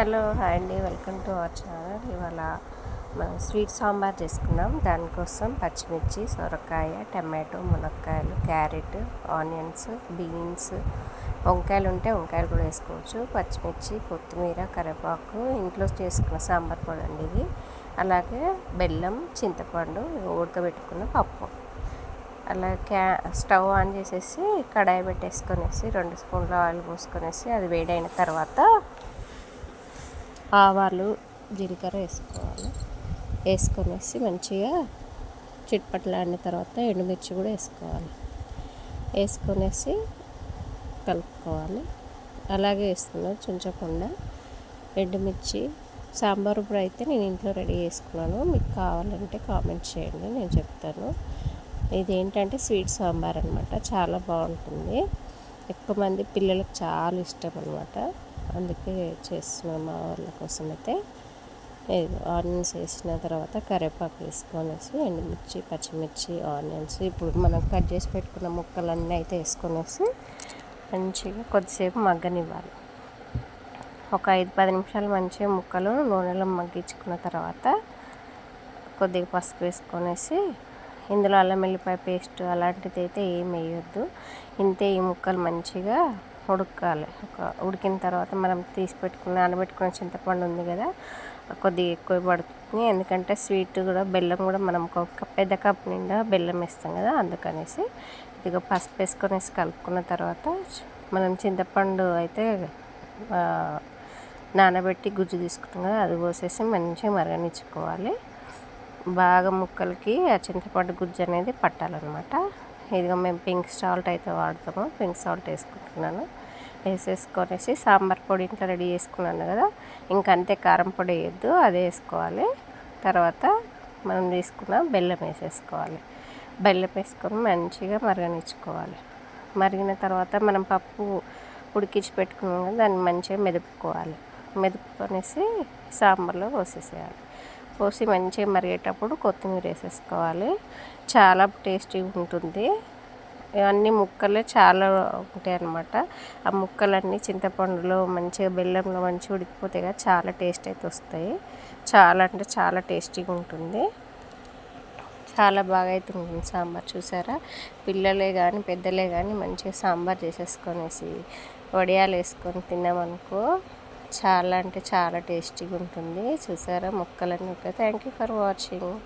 Hello hi అండి. Welcome to our channel. ఇవాళ మనం స్వీట్ సాంబార్ చేసుకున్నాం దానికోసం పచ్చిమిర్చి సొరకాయ టమాటో మునక్కాయలు క్యారెట్ ఆనియన్స్ బీన్స్ వంకాయలు ఉంటే వంకాయలు కూడా వేసుకోవచ్చు. పచ్చిమిర్చి కొత్తిమీర కరివేపాకు ఇంట్లో చేసుకున్న సాంబార్ పొడి అండి ఇది. అలాగే బెల్లం చింతపండు ఉడకబెట్టుకున్న పప్పు. అలా క్యా స్టవ్ ఆన్ చేసేసి కడాయి పెట్టేసుకొనేసి రెండు స్పూన్ల ఆయిల్ పోసుకొనేసి అది వేడైన తర్వాత ఆవాలు జీలకర్ర వేసుకోవాలి. వేసుకొనేసి మంచిగా చిట్పట్లాడిన తర్వాత ఎండుమిర్చి కూడా వేసుకోవాలి. వేసుకొనేసి కలుపుకోవాలి. అలాగే వేస్తున్నాను చుంచకుండా. ఎండుమిర్చి సాంబార్ ఇప్పుడు అయితే నేను ఇంట్లో రెడీ చేసుకున్నాను. మీకు కావాలంటే కామెంట్ చేయండి నేను చెప్తాను. ఇది ఏంటంటే స్వీట్ సాంబార్ అనమాట చాలా బాగుంటుంది. ఎక్కువ మంది పిల్లలకు చాలా ఇష్టం అనమాట అందుకే చేస్తున్నాం మా వాళ్ళ కోసం అయితే ఆనియన్స్ వేసిన తర్వాత కరివేపాకు వేసుకొనేసి ఎండుమిర్చి పచ్చిమిర్చి ఆనియన్స్ ఇప్పుడు మనం కట్ చేసి పెట్టుకున్న ముక్కలన్నీ అయితే వేసుకొనేసి మంచిగా కొద్దిసేపు మగ్గనివ్వాలి. ఒక ఐదు పది నిమిషాలు మంచిగా ముక్కలు నూనెలో మగ్గించుకున్న తర్వాత కొద్దిగా పసుపు వేసుకొనేసి ఇందులో అల్లం వెల్లిపాయ పేస్ట్ అలాంటిది అయితే ఏం వేయొద్దు. ఇంతే ఈ ముక్కలు మంచిగా ఉడకాలి. ఒక ఉడికిన తర్వాత మనం తీసి పెట్టుకున్న నానబెట్టుకున్న చింతపండు ఉంది కదా కొద్దిగా ఎక్కువ పడుతుంది. ఎందుకంటే స్వీట్ కూడా బెల్లం కూడా మనం ఒక పెద్ద కప్ నిండా బెల్లం వేస్తాం కదా అందుకనేసి ఇదిగో పసుపు వేసుకొనేసి కలుపుకున్న తర్వాత మనం చింతపండు అయితే నానబెట్టి గుజ్జు తీసుకుంటాం కదా అది పోసేసి మంచిగా మరగనిచ్చుకోవాలి. బాగా ముక్కలకి ఆ చింతపండు గుజ్జు అనేది పట్టాలన్నమాట. ఇదిగో మేము పింక్ సాల్ట్ అయితే వాడతాము. పింక్ సాల్ట్ వేసుకుంటున్నాను. వేసేసుకొనేసి సాంబార్ పొడి ఇంట్లో రెడీ చేసుకున్నాను కదా. ఇంకంతే కారం పొడి వేయద్దు. అదే వేసుకోవాలి. తర్వాత మనం తీసుకున్న బెల్లం వేసేసుకోవాలి. బెల్లం వేసుకొని మంచిగా మరగనిచ్చుకోవాలి. మరిగిన తర్వాత మనం పప్పు ఉడికించి పెట్టుకున్నాం కదా దాన్ని మంచిగా మెదుపుకోవాలి. మెదుపుకొనేసి సాంబార్లో పోసేసేయాలి. పోసి మంచిగా మరిగేటప్పుడు కొత్తిమీర వేసేసుకోవాలి. చాలా టేస్టీగా ఉంటుంది. అన్ని ముక్కలే చాలా ఉంటాయి అన్నమాట. ఆ ముక్కలన్నీ చింతపండులో మంచిగా బెల్లంలో మంచిగా ఉడికిపోతాయి కదా చాలా టేస్ట్ అయితే వస్తాయి. చాలా అంటే చాలా టేస్టీగా ఉంటుంది. చాలా బాగా అయితే ఉంటుంది సాంబార్ చూసారా? పిల్లలే కానీ పెద్దలే కానీ మంచిగా సాంబార్ చేసేసుకొనేసి వడియాలు వేసుకొని తిన్నామనుకో చాలా అంటే చాలా టేస్టీగా ఉంటుంది. చూసారా? ముక్కలన్నీ థ్యాంక్ యూ ఫర్ వాచింగ్